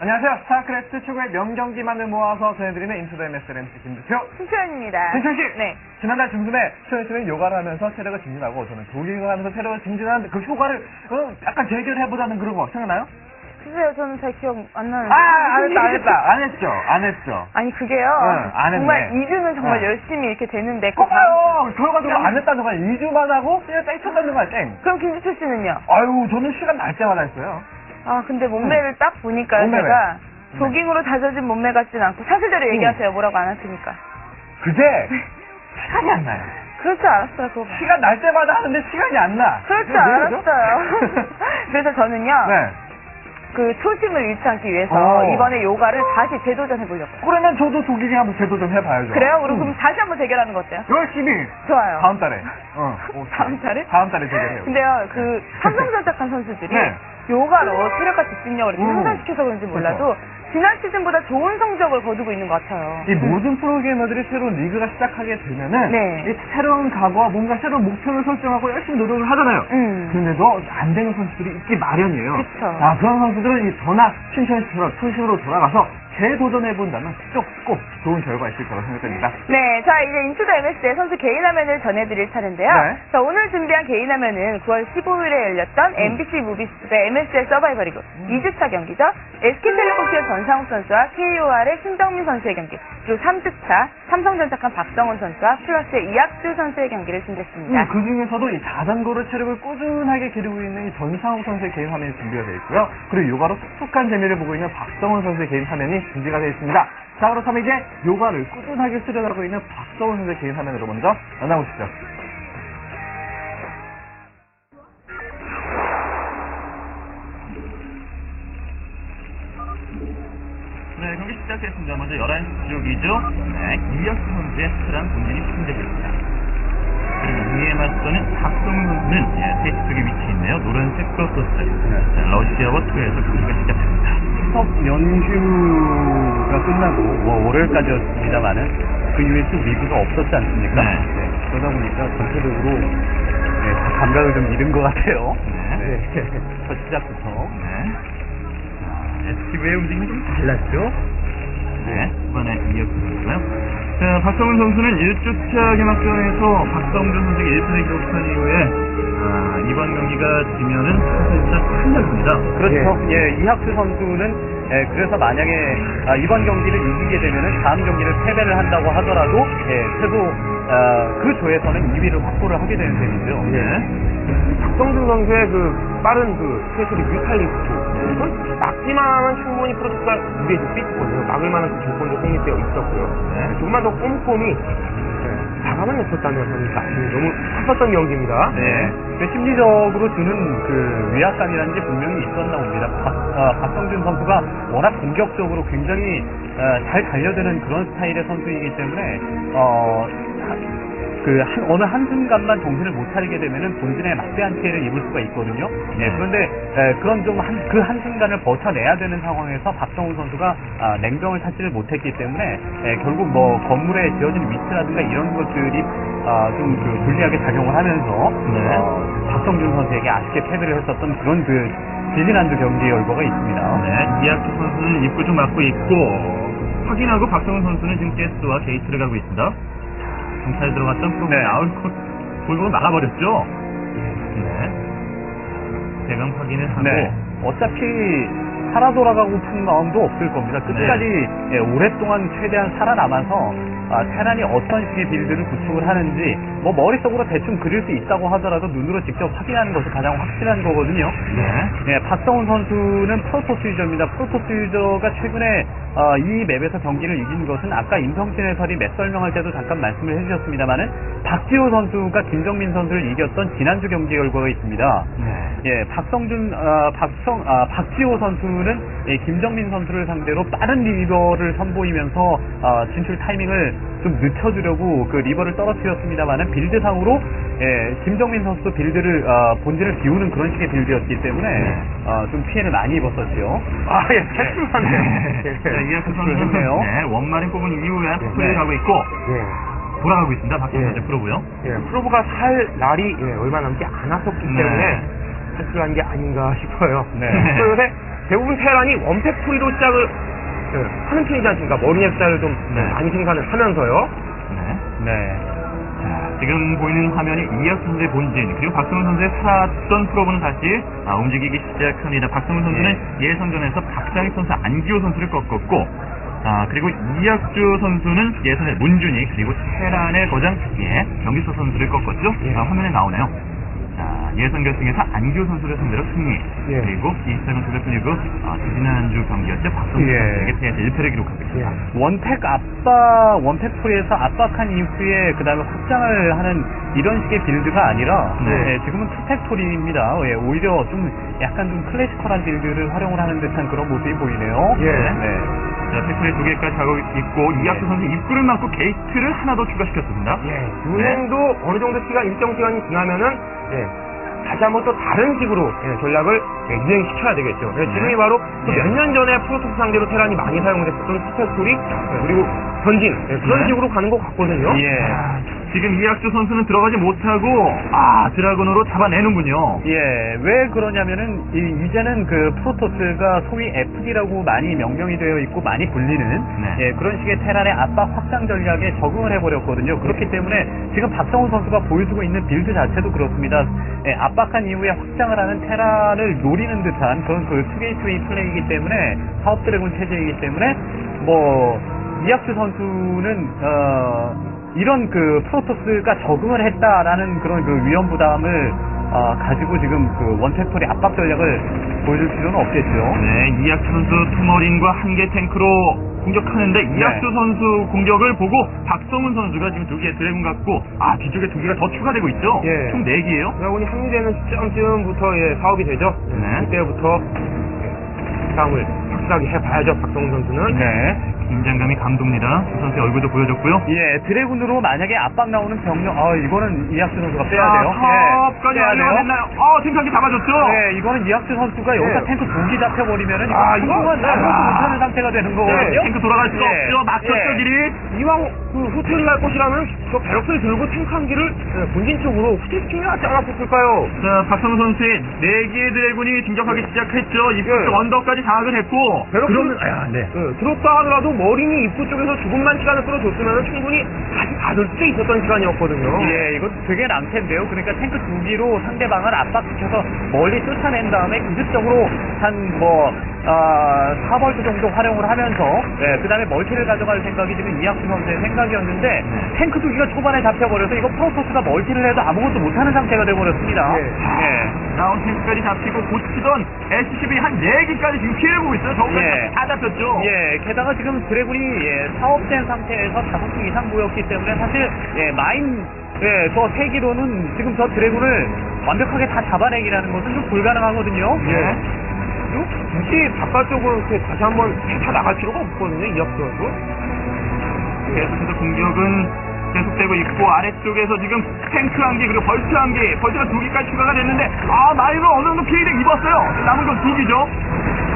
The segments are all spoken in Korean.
안녕하세요. 스타크래프트 최고의 명경기만을 모아서 전해드리는 인투더 MSL MC 김주표. 승천입니다. 승천 씨! 네. 지난달 중순에 수현 씨는 요가를 하면서 체력을 증진하고 저는 조깅을 하면서 체력을 증진하는 그 효과를 어, 약간 재결해보자는 그런 거 생각나요? 글쎄요, 저는 잘 기억 안 나는데. 아, 안 했다, 안 했다. 안 했죠. 안 했죠. 아니, 그게요. 응, 안 했네. 정말 2주는 정말 응. 열심히 이렇게 되는데. 그 봐봐요. 결과적으로 안 했다는 거야. 2주만 하고 그냥 땡 쳤다는 거야, 땡. 그럼 김지철 씨는요? 아유, 저는 시간 날 때마다 했어요. 아, 근데 몸매를 딱 보니까 몸매 제가 왜? 조깅으로 다져진 몸매 같진 않고 사실대로 얘기하세요. 뭐라고 안 하시니까. 그제 시간이 안 나요. 그럴 줄 알았어요, 그거. 봐. 시간 날 때마다 하는데 시간이 안 나. 왜 그러죠? 알았어요. 그래서 저는요. 네. 그 초심을 잃지 않기 위해서 어. 이번에 요가를 다시 재도전해 보려고요. 그러면 저도 조깅 한번 재도전 해봐야죠. 그래요? 우리 음. 그럼 다시 한번 대결하는 거 어때요? 열심히 좋아요. 다음 달에. 어. 다음 달에? 다음 달에 대결해요. 근데요, 그 삼성전자칸 선수들이 네. 요가로 체력과 집중력을 이렇게 음. 향상시켜서 그런지 몰라도 지난 시즌보다 좋은 성적을 거두고 있는 것 같아요. 이 모든 프로게이머들이 새로운 리그가 시작하게 되면은 네. 이 새로운 각오와 뭔가 새로운 목표를 설정하고 열심히 노력을 하잖아요. 음. 근데도 안 되는 선수들이 있기 마련이에요. 그쵸. 아, 그런 선수들은 이 전화 신천시처럼 초심으로 돌아가서 재도전해본다면 꼭, 꼭 좋은 결과 있을 거라고 생각됩니다. 네, 자 이제 인투더 MS의 선수 개인 화면을 전해드릴 차례인데요. 네. 자 오늘 준비한 개인 화면은 9월 15일에 열렸던 MBC 무비스의 MSL 서바이벌리그 음. 2주차 경기죠. SK텔레콤의 전상욱 선수와 KOR의 신정민 선수의 경기, 그리고 3주차 삼성전자칸 박성훈 선수와 플러스의 이학주 선수의 경기를 준비했습니다. 음, 그 중에서도 이 자전거로 체력을 꾸준하게 기르고 있는 이 전상욱 선수의 개인 화면이 준비가 되어 있고요. 그리고 요가로 촉촉한 재미를 보고 있는 박성훈 선수의 개인 화면이 준비가 되어 있습니다. 자, 그렇다면 이제 요가를 꾸준하게 수련하고 있는 박성훈 선수의 개인 화면으로 먼저 만나보시죠. 네, 경기 시작했습니다. 먼저 11시 쪽이죠. 네, 이혁수 선수의 특별한 본진이 풍대입니다 그리고 이에 맞서는 박성훈 선수는 예, 페이스 쪽에 위치해 있네요. 노란색 크로스스. 자, 러시아와 투에서 경기가 시작됩니다. 추석 연휴가 끝나고 뭐 월요일까지였습니다만은 그 이후에 쭉 리그가 없었지 않습니까? 네. 그러다 보니까 전체적으로 네, 다 감각을 좀 잃은 것 같아요. 네. 네. 첫 시작부터. 네. 자, STV의 움직임이 좀 달랐죠? 네, 이번에 선수고요. 자, 박성훈 선수는 1주차 개막전에서 박성준 선수가 1승을 기록한 이후에 아, 이번 경기가 지면은 사실상 큰일입니다. 그렇죠. 예, 이학수 선수는 예, 그래서 만약에 아, 이번 경기를 이기게 되면은 다음 경기를 패배를 한다고 하더라도 예, 최소 아, 그 조에서는 2위를 확보를 하게 되는 셈이죠. 네. 박성준 선수의 그 빠른 그 스페셜이 뮤탈리스트 이건 막기만 하면 충분히 프로젝트가 무리해질 수 있거든요. 막을 만한 그 조건도 성립되어 있었고요. 네. 조금만 더 꼼꼼히 네, 냈었다면 저는 나중에 너무 컸었던 경기입니다. 네. 그 심리적으로 주는 그 위압감이라는 게 분명히 있었나 봅니다. 박, 아, 박성준 선수가 워낙 공격적으로 굉장히 어, 잘 달려드는 그런 스타일의 선수이기 때문에 어, 그 한, 어느 한순간만 정신을 못 차리게 되면은 본진에 막대한 피해를 입을 수가 있거든요. 예, 그런데 에, 그런 좀 한 그 한순간을 버텨내야 되는 상황에서 박성훈 선수가 아, 냉정을 찾지를 못했기 때문에 에, 결국 뭐 건물에 지어진 위치라든가 이런 것들이 아, 좀그 불리하게 작용을 하면서 네. 어, 박성준 선수에게 아쉽게 패배를 했었던 그런 그 지지난주 경기 결과가 있습니다. 네, 이학주 선수는 입구 좀 막고 있고 확인하고 박성훈 선수는 지금 게스트와 게이트를 가고 있습니다. 경찰 들어갔던 프로 네. 나올 컷 골고루 막아버렸죠. 네. 대강 확인을 하고 네. 어차피 살아 돌아가고 싶은 마음도 없을 겁니다. 끝까지 예, 오랫동안 최대한 살아남아서 아, 테란이 어떤 식의 빌드를 구축을 하는지 뭐 머릿속으로 대충 그릴 수 있다고 하더라도 눈으로 직접 확인하는 것이 가장 확실한 거거든요. 네. 네, 박성훈 선수는 프로토스 유저입니다. 프로토스 유저가 최근에 어, 이 맵에서 경기를 이긴 것은 아까 임성진 해설이 맵 설명할 때도 잠깐 말씀을 해주셨습니다만은 박지호 선수가 김정민 선수를 이겼던 지난주 경기 결과가 있습니다. 네. 예, 박성준, 아, 박성, 아, 박지호 선수는 예, 김정민 선수를 상대로 빠른 리버를 선보이면서 아, 진출 타이밍을 좀 늦춰주려고 그 리버를 떨어뜨렸습니다만은 빌드상으로 예, 김정민 선수도 빌드를 아, 본질을 비우는 그런 식의 빌드였기 때문에 네. 아, 좀 피해를 많이 입었었죠. 아, 예, 패스하네요. 선수는 했네요. 네, 원마린 뽑은 이후에 스프레이 네. 가고 있고 예. 돌아가고 있습니다. 박성훈 예. 선수 프로고요. 예, 프로브가 살 날이 예, 얼마 남지 않았었기 네. 때문에 패 스를 한게 아닌가 싶어요. 네. 또 요새 대부분 테란이 원팩토리로 시작을 예, 하는 편이지 않습니까? 머리의 숫자를 좀 네. 많이 생산을 하면서요. 네. 네. 자, 지금 보이는 화면이 이혁 선수의 본진 그리고 박성훈 선수의 살았던 프로브는 다시 아, 움직이기 시작합니다. 박성훈 선수는 예선전에서 박상익 선수, 안기호 선수를 꺾었고 아, 그리고 이학주 선수는 예선의 문준희 그리고 테란의 거장 예, 경기서 선수를 꺾었죠. 예. 아, 화면에 나오네요. 자, 예선 결승에서 안기호 선수를 상대로 승리 예. 그리고 선수를 뿐이고 아, 지난주 경기였죠. 박성훈 예. 선수에게 패해서 1패를 기록하고 예. 있습니다. 원팩 압박, 원팩 풀에서 압박한 이후에 그 다음에 확장을 하는 이런 식의 빌드가 아니라 네. 네, 지금은 투팩토리입니다. 예, 오히려 좀 약간 좀 클래시컬한 빌드를 활용을 하는 듯한 그런 모습이 보이네요. 예. 네. 자, 팩토리 두 개까지 하고 있고 이학주 선수 입구를 막고 게이트를 하나 더 추가시켰습니다. 예, 유행도 어느 정도 시간, 일정 시간이 지나면은, 예, 다시 한번 또 다른 식으로 예, 전략을 예, 유행시켜야 되겠죠. 예, 지금이 바로 예. 몇년 전에 프로토스 상대로 테란이 많이 사용됐었던 스펙토리, 예, 그리고 전진, 예, 그런 네. 식으로 가는 것 같거든요. 예. 지금 이학주 선수는 들어가지 못하고 아 드라곤으로 잡아내는군요. 예, 왜 그러냐면은 이, 제는그 프로토스가 소위 FD라고 많이 명명이 되어 있고 많이 불리는 네. 예, 그런 식의 테란의 압박 확장 전략에 적응을 해버렸거든요. 그렇기 때문에 지금 박성훈 선수가 보여주고 있는 빌드 자체도 그렇습니다. 예, 압박한 이후에 확장을 하는 테란을 노리는 듯한 그런 그 투게이트웨이 플레이이기 때문에 사업 드래곤 체제이기 때문에 뭐 이학주 선수는 어, 이런 그 프로토스가 적응을 했다라는 그런 그 위험 부담을 아, 가지고 지금 그 원팩토리 압박 전략을 보여줄 필요는 없겠죠. 네, 이학주 선수 투머린과 한개 탱크로 공격하는데 이학주 선수 공격을 보고 박성훈 선수가 지금 두 개의 드래곤 갖고 아 뒤쪽에 두 개가 더 추가되고 있죠. 예. 총 네 개예요. 드라곤이 합류되는 시점쯤부터 예, 사업이 되죠. 네. 그때부터 예, 싸움을 확실하게 해봐야죠, 박성훈 선수는. 네. 긴장감이 감돕니다. 두 선수의 얼굴도 보여줬고요. 예, 드래곤으로 만약에 압박 나오는 병력, 아, 이거는 이학주 선수가 빼야 돼요. 아, 탑까지 예, 빼야 완료가 돼요. 됐나요? 어, 탱크한테 잡아줬죠. 네, 이거는 이학주 선수가 여기서 예. 탱크 두기 잡혀버리면은 이거 아, 이거- 네. 아무것도 아. 못하는 상태가 되는 거거든요. 네, 탱크 돌아갈 수 예. 없죠. 막혔죠, 예. 길이. 이왕 그 후퇴를 할 것이라면 저 배럭스를 들고 탱크 한 기를 예, 본진 쪽으로 후퇴시키면 하지 않았을까요? 자, 박성훈 선수의 네 개의 드래곤이 진격하기 시작했죠. 입구 예. 쪽 언덕까지 장악을 했고. 배럭스 그러면, 아, 네. 예, 들었다 하더라도 머리니 입구 쪽에서 조금만 시간을 끌어줬으면 충분히 다시 받을 수 있었던 시간이었거든요. 예, 이거 되게 낭패인데요. 그러니까 탱크 두 기로 상대방을 압박시켜서 멀리 쫓아낸 다음에 기습적으로 한 뭐, 아, 4벌트 정도 활용을 하면서, 예, 그 다음에 멀티를 가져갈 생각이 지금 이학수 선수의 생각이었는데, 네. 탱크 두 기가 초반에 잡혀버려서 이거 프로토스가 멀티를 해도 아무것도 못하는 상태가 돼버렸습니다. 예. 예. 다운 탱크까지 잡히고 고치던 SCB 한 4개까지 지금 피해를 보고 있어요. 저거까지 예. 다 잡혔죠. 예, 게다가 지금 드래곤이 예, 사업된 상태에서 개 이상 모였기 때문에 사실 예, 마인 예, 저 세기로는 지금 저 드래곤을 완벽하게 다 잡아내기라는 것은 좀 불가능하거든요. 예. 그리고 굳이 바깥쪽으로 이렇게 다시 한번 다 나갈 필요가 없거든요, 이학수 선수. 계속해서 공격은 계속되고 있고 아래쪽에서 지금 탱크 한 개 그리고 벌트 한 개, 벌트가 두 개까지 추가가 됐는데 아 마이로 어느 정도 피해를 입었어요. 남은 건 두 개죠.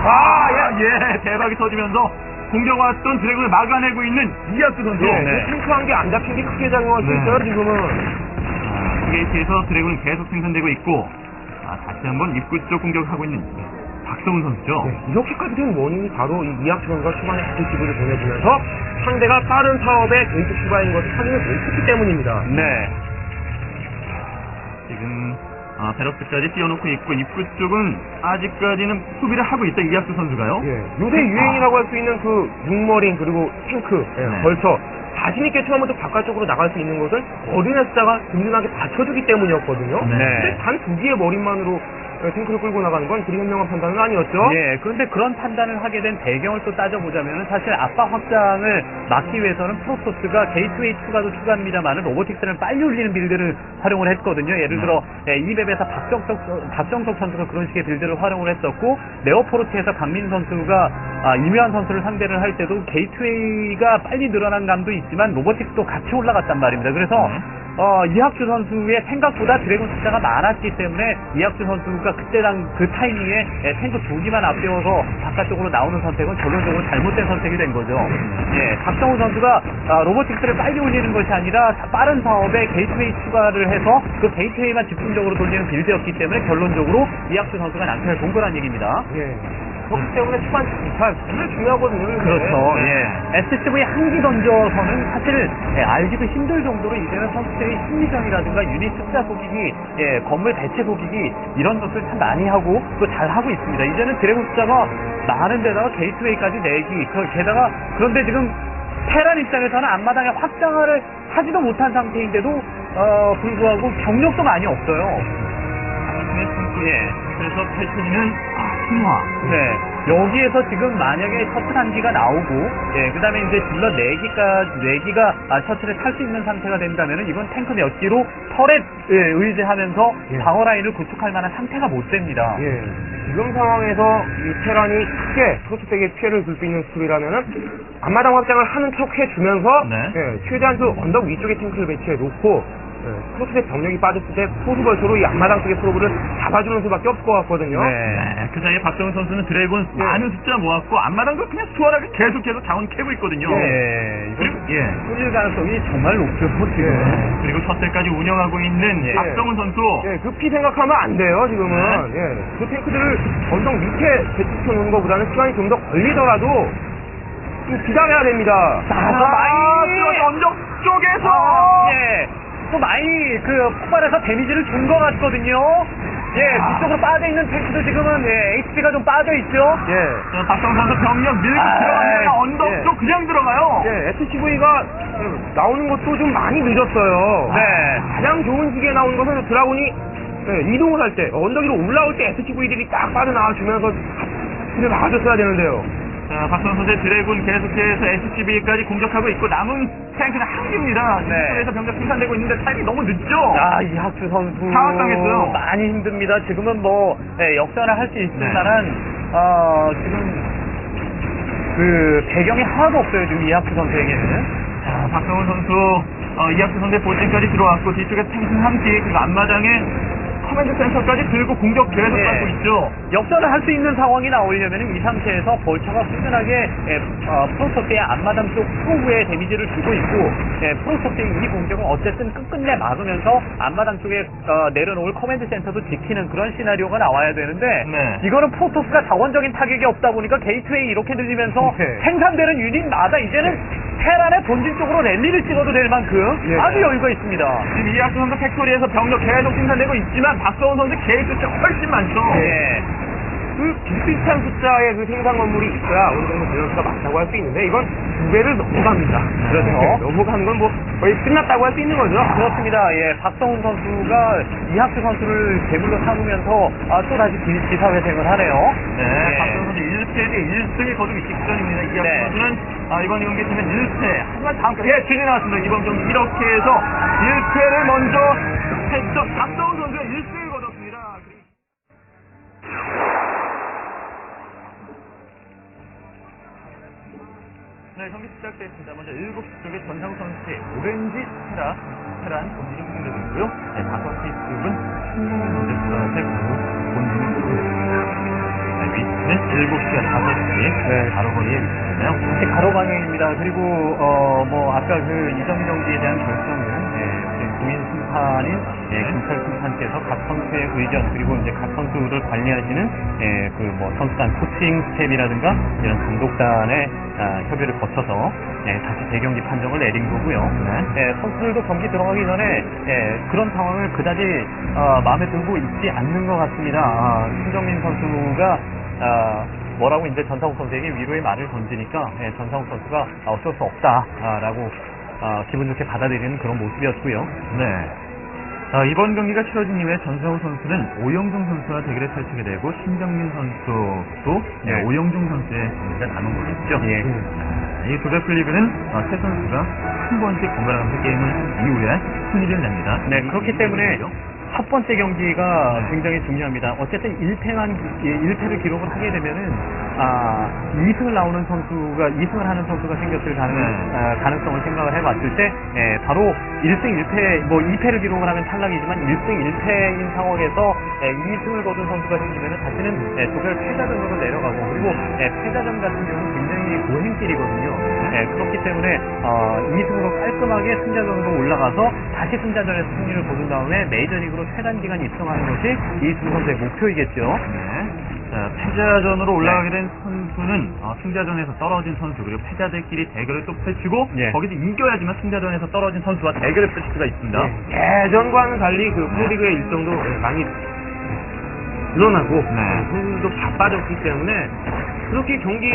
아, 예, 예, 대박이 터지면서 공격 왔던 드래곤을 막아내고 있는 이학수 선수. 예, 네. 그 탱크 한 개 안 잡힌 게 크게 작용할 수 네. 있어요, 지금은. 아, 게이트에서 드래곤이 계속 생산되고 있고 아, 다시 한번 입구 쪽 공격하고 있는 박성훈 선수죠. 네, 이렇게까지 된 원인이 바로 이 이학수 선수가 초반에 스티브를 보내주면서 상대가 빠른 사업에 게이트 추가인 것을 확인을 못했기 때문입니다. 네. 지금 아, 베럭스까지 띄워놓고 있고 입구 쪽은 아직까지는 수비를 하고 있다 이학수 선수가요. 예, 요새 유행이라고 할 수 있는 그 육머린 그리고 탱크, 예, 네. 벌처 자신 있게 처음부터 바깥쪽으로 나갈 수 있는 것은 어린의 숫자가 든든하게 받쳐주기 때문이었거든요. 네. 근데 단두 개의 머린만으로 예, 탱크를 끌고 나가는 건 그리 현명한 판단은 아니었죠. 예, 그런데 그런 판단을 하게 된 배경을 또 따져보자면 사실 압박 확장을 막기 위해서는 프로토스가 게이트웨이 추가도 추가합니다만은 로보틱스를 빨리 올리는 빌드를 활용을 했거든요. 예를 들어 예, 이 맵에서 박정석, 박정석 선수가 그런 식의 빌드를 활용을 했었고 네오포르트에서 강민 선수가 아, 이묘한 선수를 상대를 할 때도 게이트웨이가 빨리 늘어난 감도 있지만 로보틱스도 같이 올라갔단 말입니다. 그래서 어, 이학주 선수의 생각보다 드래곤 숫자가 많았기 때문에 이학주 선수가 그때랑 그 타이밍에 예, 탱크 두 기만 앞세워서 바깥쪽으로 나오는 선택은 결론적으로 잘못된 선택이 된 거죠. 예, 박성우 선수가 아, 로보틱스를 빨리 올리는 것이 아니라 빠른 사업에 게이트웨이 추가를 해서 그 게이트웨이만 집중적으로 돌리는 빌드였기 때문에 결론적으로 이학주 선수가 낭패를 본 거란 얘기입니다. 예. 그렇기 때문에 초반 정찰 정말 중요하거든요. 이게. 그렇죠. 네. 예. SCV 한기 던져서는 사실 예, 알기도 힘들 정도로 이제는 선수들의 심리전이라든가 유닛 숫자 속이기, 예, 건물 배치 속이기 이런 것을 참 많이 하고 또 잘 하고 있습니다. 이제는 드래곤 숫자가 많은 데다가 게이트웨이까지 내기, 그, 게다가 그런데 지금 테란 입장에서는 앞마당에 확장을 하지도 못한 상태인데도 어, 불구하고 병력도 많이 없어요. 네, 예. 그래서 펼쳐지는 아, 신화. 네. 여기에서 지금 만약에 셔틀 한 기가 나오고, 예, 그 다음에 이제 질러 네기까네기가 아, 셔틀을 탈 수 있는 상태가 된다면은 이건 탱크 몇 기로 터렛, 예, 의지하면서 예. 방어 라인을 구축할 만한 상태가 못 됩니다. 예. 지금 상황에서 이 테란이 크게 프로토스에게 피해를 줄 수 있는 수비라면은 앞마당 확장을 하는 척 해주면서 네. 예, 최대한 그 언덕 위쪽에 탱크를 배치해 놓고 예, 프로토스의 병력이 빠졌을 때 포수 벌처로 이 앞마당 쪽의 프로브를 잡아주는 수밖에 없을 것 같거든요. 네, 그 사이에 박정훈 선수는 드래곤 예. 많은 숫자 모았고 앞마당도 그냥 수월하게 계속해서 자원 캐고 있거든요. 예, 그리고 예. 가능성이 정말 높죠, 지금. 그리고 셔틀까지 운영하고 있는 예. 박정훈 선수. 예, 급히 생각하면 안 돼요, 지금은. 예, 그 탱크들을 언덕 밑에 배치시켜 놓는 것보다는 시간이 좀 더 걸리더라도 좀 기다려야 됩니다. 자, 아, 많이 그렇죠. 언덕 쪽에서 아, 예. 또 많이 그 폭발해서 데미지를 준 것 같거든요. 예, 뒤쪽으로 빠져 있는 탱크도 지금은 예, HP가 좀 빠져 있죠. 예. 자, 박정훈 선수 병력 밀고 아, 들어갑니다. 언덕 예. 쪽 그냥 들어가요. 예, SCV가 나오는 것도 좀 많이 늦었어요. 네. 가장 좋은 시기에 나오는 것은 드라군이 예, 이동을 할 때, 언덕 위로 올라올 때 SCV들이 딱 빠져나와 주면서 를 막아줬어야 되는데요. 자, 선수의 드래곤 계속해서 SCB까지 공격하고 있고 남은 탱크는 한 개입니다. 네. 그래서 병력 생산되고 있는데 타이밍이 너무 늦죠. 아, 이학주 선수 사악당했어요. 많이 힘듭니다. 지금은 뭐 예, 역전을 할 수 있을 네. 만한 어, 지금 그 배경이 하나도 없어요. 지금 이학주 선수에게는. 자, 박정훈 선수 어, 이학수 선수의 본진까지 들어왔고 뒤쪽에 탱크 한 기, 그리고 앞마당에 커맨드 센터까지 들고 공격 계속 네. 받고 있죠. 역전을 할 수 있는 상황이 나오려면 이 상태에서 벌처가 꾸준하게 예, 어, 프로토스의 앞마당 쪽 프로브에 데미지를 주고 있고 예, 프로토스의 이 공격은 어쨌든 끝끝내 막으면서 앞마당 쪽에 어, 내려놓을 커맨드 센터도 지키는 그런 시나리오가 나와야 되는데 네. 이거는 프로토스가 자원적인 타격이 없다 보니까 게이트웨이 이렇게 들리면서 네. 생산되는 유닛마다 이제는 테란의 본진 쪽으로 랠리를 찍어도 될 만큼 예. 아주 여유가 있습니다. 지금 이학수 선수 팩토리에서 병력 계속 생산되고 있지만 박정훈 선수 숫자 훨씬 많죠. 예. 그 비슷한 숫자의 그 생산 건물이 있어야 어느 정도 밸런스가 맞다고 할 수 있는데 이건 두 배를 넘어갑니다. 그렇죠. 넘어가는 건 뭐 거의 끝났다고 할 수 있는 거죠. 그렇습니다. 예, 박성훈 선수가 이학수 선수를 제물로 삼으면서 아, 또 다시 기- 기사회생을 하네요. 네, 예. 박정훈 선수 1패 대 1승을 거두기 직전입니다. 이학수 네. 선수는 아, 이번 경기에 지면 1패. 하지만 다음 예, 진이 나왔습니다. 이번 경기 이렇게 해서 1패를 먼저 했죠. 박정훈 선수가 1승 네, 경기 시작됐습니다. 먼저 7시 쪽에 전상 선수의 오렌지 테라, 테란 본진이 공격되고 있고요. 네, 5시 쪽은 신동현 선수의 본진이 공격됩니다. 네, 위치는 7시와 5시 네. 바로 거리에 위치하네요. 이렇게 가로 방향입니다. 그리고 어, 뭐 아까 그 이전 경기에 대한 결정은 예, 우리 국민 심판인 예, 김철 심판께서 각 선수의 의견 그리고 이제 각 선수를 관리하시는 예, 그뭐 선수단 코칭 스텝이라든가 이런 감독단의 아, 협의를 거쳐서 예, 다시 재경기 판정을 내린 거고요. 예, 선수들도 경기 들어가기 전에 예, 그런 상황을 그다지 어, 마음에 들고 있지 않는 것 같습니다. 아, 신정민 선수가 아, 뭐라고 이제 전상욱 선수에게 위로의 말을 던지니까 예, 전상욱 선수가 아, 어쩔 수 없다라고 아, 기분 좋게 받아들이는 그런 모습이었고요. 네. 아, 이번 경기가 치러진 이후에 전상우 선수는 오영종 선수와 대결을 펼치게 되고 신정민 선수도 네, 네. 오영종 선수의 경기가 남은 거겠죠. 예. 아, 이 조별풀 리그는 어, 세 선수가 한 번씩 번갈아가면서 게임을 한 이후에 승리를 냅니다. 네, 그렇기 때문에 첫 번째 경기가 굉장히 중요합니다. 어쨌든 1패만, 1패를 기록을 하게 되면은, 아, 2승을 나오는 선수가, 2승을 하는 선수가 생겼을 가능, 네. 아, 가능성을 생각을 해봤을 때, 예, 바로 1승 1패, 뭐 2패를 기록을 하면 탈락이지만 1승 1패인 상황에서 예, 2승을 거둔 선수가 생기면은 다시는 예, 조별 패자전으로 내려가고, 그리고 예, 패자전 같은 경우는 굉장히 고행길이거든요. 예, 그렇기 때문에 어, 2승으로 깔끔하게 승자전으로 올라가서 다시 승자전에서 승리를 거둔 다음에 메이저리그로 최단 기간 입성하는 것이 이두 선수의 목표이겠죠. 네. 자, 자, 패자전으로 올라가게 된 선수는 어, 승자전에서 떨어진 선수 그리고 패자들끼리 대결을 또 펼치고 예. 거기서 이겨야지만 승자전에서 떨어진 선수와 대결을 펼칠 수가 있습니다. 예전과는 달리 그 프로리그의 일정도 예, 많이 늘어나고 네. 선수들도 바빠졌기 때문에 그렇게 경기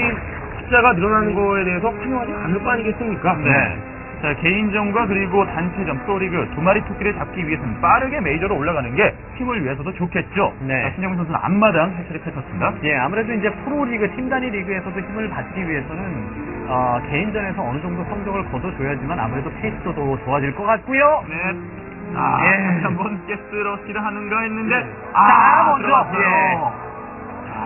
숫자가 늘어나는 거에 대해서 환영하지 않을 거 아니겠습니까? 네. 자, 개인전과 그리고 단체전 프로리그 두 마리 토끼를 잡기 위해서는 빠르게 메이저로 올라가는 게 팀을 위해서도 좋겠죠. 네. 자, 신영민 선수는 앞마당 해처리 펼쳤습니다. 예, 아무래도 이제 프로리그 팀 단위 리그에서도 힘을 받기 위해서는 어, 개인전에서 어느 정도 성적을 거둬줘야지만 아무래도 페이스도 더 좋아질 것 같고요. 네. 아, 예. 한번 가스러시를 하는가 했는데, 자, 아, 먼저. 예.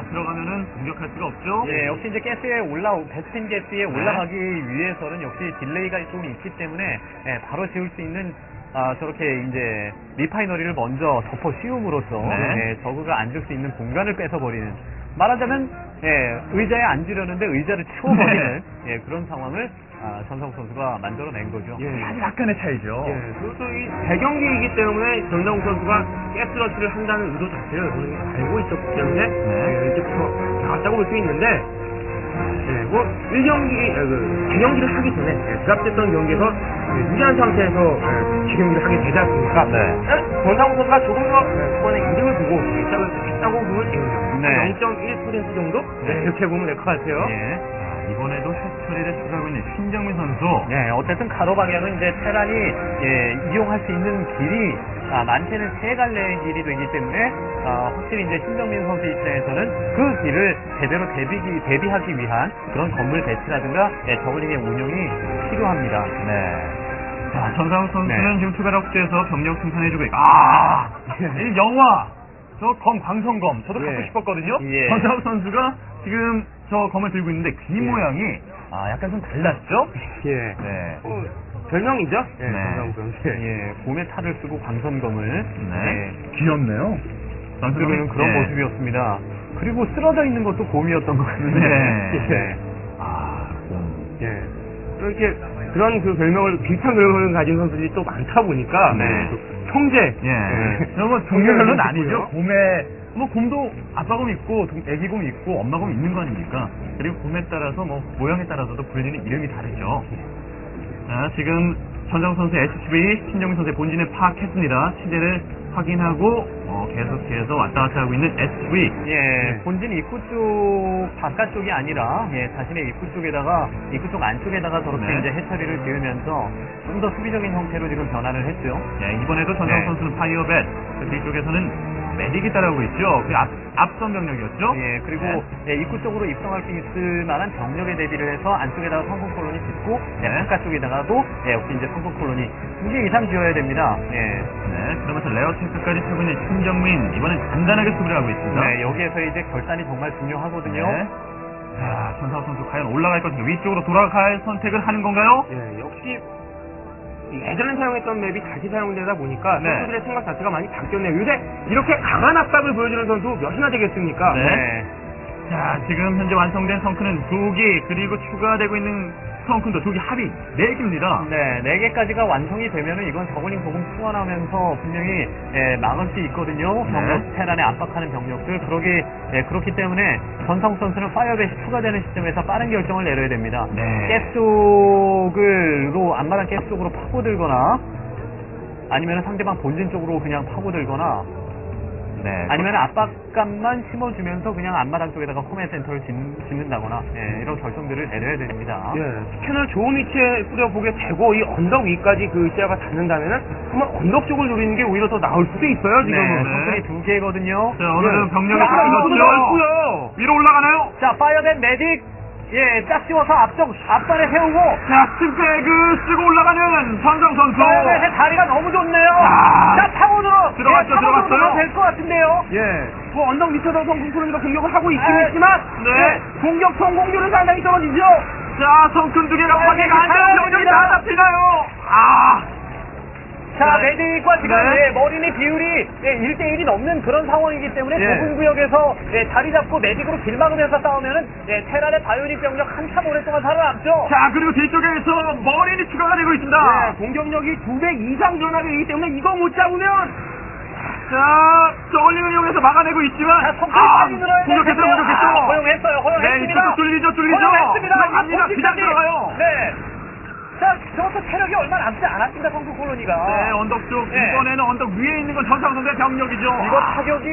자, 들어가면은 공격할 수가 없죠. 예, 역시 이제 가스에 올라 베스틴 가스에 올라가기 위해서는 역시 딜레이가 좀 있기 때문에 예, 바로 지울 수 있는 아, 저렇게 이제 리파이너리를 먼저 덮어 씌움으로써 네. 예, 저그가 앉을 수 있는 공간을 뺏어버리는 말하자면 예, 의자에 앉으려는데 의자를 치워버리는 예, 그런 상황을 아, 전성 선수가 만들어낸 거죠. 예. 아주 약간의 차이죠. 예, 그리고 또이 대경기이기 때문에 전정우 선수가 가스러시를 한다는 의도 자체를 본인이 알고 있었기 때문에 네. 예, 이제부터 나왔다고 볼 수 있는데 예, 뭐 1경기, 그 대경기를 하기 전에 예, 드랍됐던 경기에서 예, 유리한 상태에서 예, 재경기를 하게 되지 않습니까? 네. 예, 전상우 선수가 조금 더 예, 이번에 이득을 보고 예, 시작을 했다고 보면 되거든요. 네. 0.1% 정도? 예, 이렇게 보면 될 것 같아요. 예. 자, 이번에도 해처리를 추가하고 있는 신정민 선수. 네, 어쨌든 가로 방향은 이제 테란이 예, 이용할 수 있는 길이 아, 많게는 세 갈래의 길이 되기 때문에 아, 확실히 이제 신정민 선수 입장에서는 그 길을 제대로 대비기, 대비하기 위한 그런 건물 배치라든가 예, 저글링의 운영이 필요합니다. 네. 자, 전상욱 선수는 네. 지금 투가락 수에서 병력 생산해주고 있고, 아! 이 영화! 저 검, 광선검. 저도 갖고 예. 싶었거든요. 예. 전상욱 선수가 지금 저 검을 들고 있는데 귀 예. 모양이, 아, 약간 좀 달랐죠? 예. 네. 어, 별명이죠? 예, 네. 선수. 예, 봄에 탈을 쓰고 광선검을 네. 예, 귀엽네요. 쓰는 그런 예. 모습이었습니다. 그리고 쓰러져 있는 것도 봄이었던 것 같은데. 네. 예. 아, 곰. 예. 이렇게 그런 그 별명을 비슷한 별명을 가진 선수들이 또 많다 보니까 네. 또 형제 예. 이런 거 종류별로는 아니죠. 곰에, 뭐 곰도 아빠곰 있고, 동- 애기곰 있고, 엄마곰 있는 거 아닙니까? 그리고 곰에 따라서 뭐, 모양에 따라서도 불리는 이름이 다르죠. 자, 지금 전정 선수 STV, 신정민 선수의 본진을 파악했습니다. 체제를 확인하고, 어, 계속해서 왔다 갔다 하고 있는 STV. 예, 본진 입구 쪽 바깥쪽이 아니라 예, 자신의 입구 쪽에다가 입구 쪽 안쪽에다가 저렇게 네. 이제 해처리를 지으면서 좀 더 수비적인 형태로 지금 변화를 했죠. 예, 이번에도 전정 네. 선수는 파이어벳, 그 뒤쪽에서는 메딕이 따라오고 있죠. 그 앞, 앞선 병력이었죠. 예, 그리고 네. 예, 입구 쪽으로 입성할 수 있을 만한 병력에 대비를 해서 안쪽에다가 성공 콜로니 짓고 예, 네. 바깥쪽에다가도 예, 역시 이제 성공 콜로니 두개 이상 지어야 됩니다. 예. 네, 그러면서 레어 체크까지 펴고 있는 신정민, 이번엔 단단하게 수비를 하고 있습니다. 네, 여기에서 이제 결단이 정말 중요하거든요. 네. 자, 전상욱 선수 과연 올라갈 것인가? 위쪽으로 돌아갈 선택을 하는 건가요? 예, 역시 예전에 사용했던 맵이 다시 사용되다 보니까 네. 선수들의 생각 자체가 많이 바뀌었네요. 요새 이렇게 강한 압박을 보여주는 선수 몇이나 되겠습니까? 네. 자, 지금 현재 완성된 성큰은 두 개, 그리고 추가되고 있는 두개 합이 네 개입니다. 네, 네 개까지가 완성이 되면은 이건 저글링 조금 추가하면서 분명히 예, 막을 수 있거든요. 병력 네. 테란에 압박하는 병력들 그러기 예, 그렇기 때문에 전성 선수는 파이어벳이 추가되는 시점에서 빠른 결정을 내려야 됩니다. 네. 안마당 가스 쪽으로 파고들거나 아니면 상대방 본진 쪽으로 그냥 파고들거나 네. 아니면 압박감만 심어주면서 그냥 앞마당 쪽에다가 커맨 센터를 짓, 짓는다거나 예, 이런 결정들을 내려야 됩니다. 예, 스캔을 좋은 위치에 뿌려보게 되고 이 언덕 위까지 그 시야가 닿는다면은 정말 언덕 쪽을 노리는 게 오히려 더 나을 수도 있어요 네, 지금은. 성분이 두 개거든요. 자, 오늘은 예. 병력이 아, 바뀌었죠. 넓고요. 위로 올라가나요? 자, 파이어맨 매딕 예, 딱 씌워서 앞쪽 앞발에 세우고 자, 스팀팩을 쓰고 올라가는 전정 선수. 파이어맨의 다리가 너무 좋네요. 아. 자, 타고들어 들어갔죠, 들어갔어요. 될것 같은데요. 예, 뭐 언덕 밑에서 성공프로니까 공격을 하고 있긴 아, 있지만 네. 예, 공격 성공률은 상당히 떨어지죠. 자, 성큰 두 개가 아, 파괴가 안 되는 병력이 다 잡히나요? 아. 자, 네. 매딕과 지금 네. 예, 머리니 비율이 예, 1대1이 넘는 그런 상황이기 때문에 예. 좁은 구역에서 예, 자리 잡고 매딕으로 길 막으면서 싸우면은 예, 테란의 바이오닉 병력 한참 오랫동안 살아남죠. 자, 그리고 뒤쪽에서 머리니 추가가 되고 있습니다. 예, 공격력이 두배 이상 변화되기 때문에 이거 못 잡으면 자, 저걸링을 이용해서 막아내고 있지만 자, 성공이 빨리 늘어야. 공격했어요, 공격했죠. 아, 허용했어요, 네, 허용했습니다. 이쪽도 뚫리죠, 뚫리죠. 허용했습니다. 이거 그냥. 들어가요. 네. 자, 저것도 체력이 얼마 남지 않았습니다, 성수 콜로니가. 네, 언덕 쪽 네. 이번에는 언덕 위에 있는 건 전상 선수의 병력이죠. 이거 타격이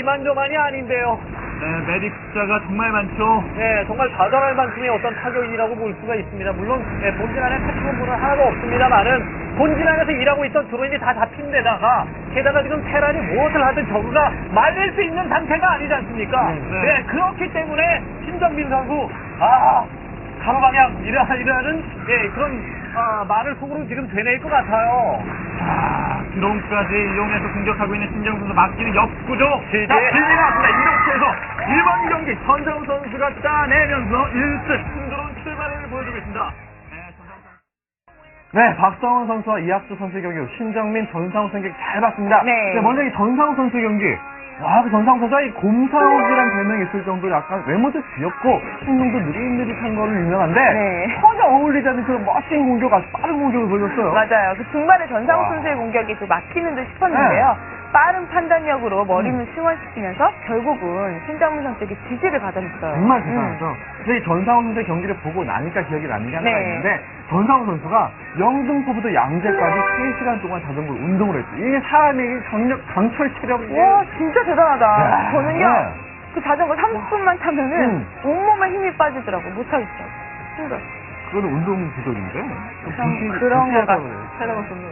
이만저만이 아닌데요. 네, 메딕 숫자가 정말 많죠. 네, 정말 자잘할 만큼의 어떤 타격이라고 볼 수가 있습니다. 물론 네, 본진 안에 패트론분은 하나도 없습니다만은 본진 안에서 일하고 있던 드론이 다 잡힌 데다가 게다가 지금 테란이 무엇을 하든 저그가 말릴 수 있는 상태가 아니지 않습니까? 네, 네, 네. 그렇기 때문에 신정민 선수 아 가로 방향 이러하는 예, 그런 아, 말을 속으로 지금 되낼 것 같아요. 자, 드론까지 이용해서 공격하고 있는 신정 선수 막기는 역구죠. 지지. 자, 길게 나왔습니다. 이렇게 해서 1번 경기 전정 선수가 따내면서 1승 순조로운 출발을 보여주고 있습니다. 네, 선수. 네, 박성훈 선수와 이학수 선수의 경기, 신정민, 전상우 선수 경기 잘 봤습니다. 네. 먼저 이 전상우 선수 경기. 와, 그 전상우 선수가 이 곰상욱이라는 별명이 있을 정도로 약간 외모도 귀엽고 행동도 느릿느릿한 걸로 유명한데 네. 전혀 어울리지 않는 그런 멋진 공격, 아주 빠른 공격을 보여줬어요. 맞아요. 그 중반에 전상욱 와. 선수의 공격이 좀 막히는 듯 싶었는데요. 빠른 판단력으로 머리를 승원시키면서 결국은 신정민 선수에게 지지를 받아냈어요. 정말 음. 대단하죠. 근데 이 전상우 선수의 경기를 보고 나니까 기억이 나는 게 하나가 네. 있는데 전상우 선수가 영등포부터 양재까지 3시간 동안 자전거로 운동을 했죠. 이게 사람이 강력, 강철 체력이 와, 진짜 대단하다. 야, 저는요, 네. 그 자전거 30분만 타면은 음. 온몸에 힘이 빠지더라고. 못하겠어요. 힘들어. 그거는 운동 부족인데? 좀 그런 것 같- 체력을 쏟는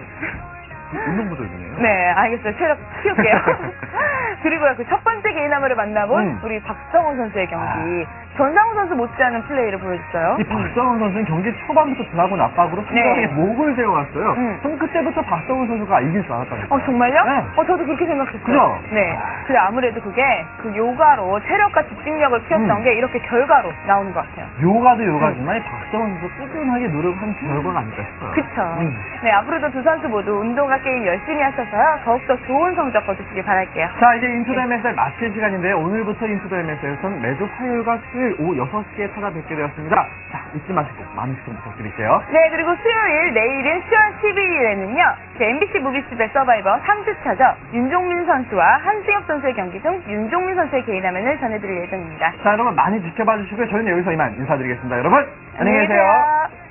운동 부족이네요. 네, 알겠어요. 체력 키울게요. 그리고요, 그 첫 번째 개인 화물을 만나본 음. 우리 박성훈 선수의 경기. 전상우 선수 못지않은 플레이를 보여줬어요. 이 박성훈 선수는 경기 초반부터 드라군 압박으로 상대방의 네. 목을 세워갔어요. 음. 저는 그때부터 박성훈 선수가 이길 줄 알았다는 어, 정말요? 네. 어, 저도 그렇게 생각했어요. 그죠? 네. 그래, 아무래도 그게 그 요가로 체력과 집중력을 키웠던 음. 게 이렇게 결과로 나오는 것 같아요. 요가도 요가지만 이 박성훈 선수 꾸준하게 노력한 결과가 아닐까 싶어요. 그쵸. 음. 네, 앞으로도 두 선수 모두 운동과 게임 열심히 하셔서요. 더욱더 좋은 성적 거두시길 바랄게요. 자, 이제 인투더 MSL 마칠 시간인데요. 오늘부터 인투더 MSL에서는 매주 화요일과 수요일 오후 6시에 찾아뵙게 되었습니다. 자, 잊지 마시고 많은 시청 부탁드릴게요. 네, 그리고 수요일, 내일인 10월 12일에는요, MBC 무비스의 서바이버 3주차죠. 윤종민 선수와 한승엽 선수의 경기 중 윤종민 선수의 개인화면을 전해드릴 예정입니다. 자, 여러분 많이 지켜봐 주시고요. 저희는 여기서 이만 인사드리겠습니다. 여러분, 안녕히 계세요.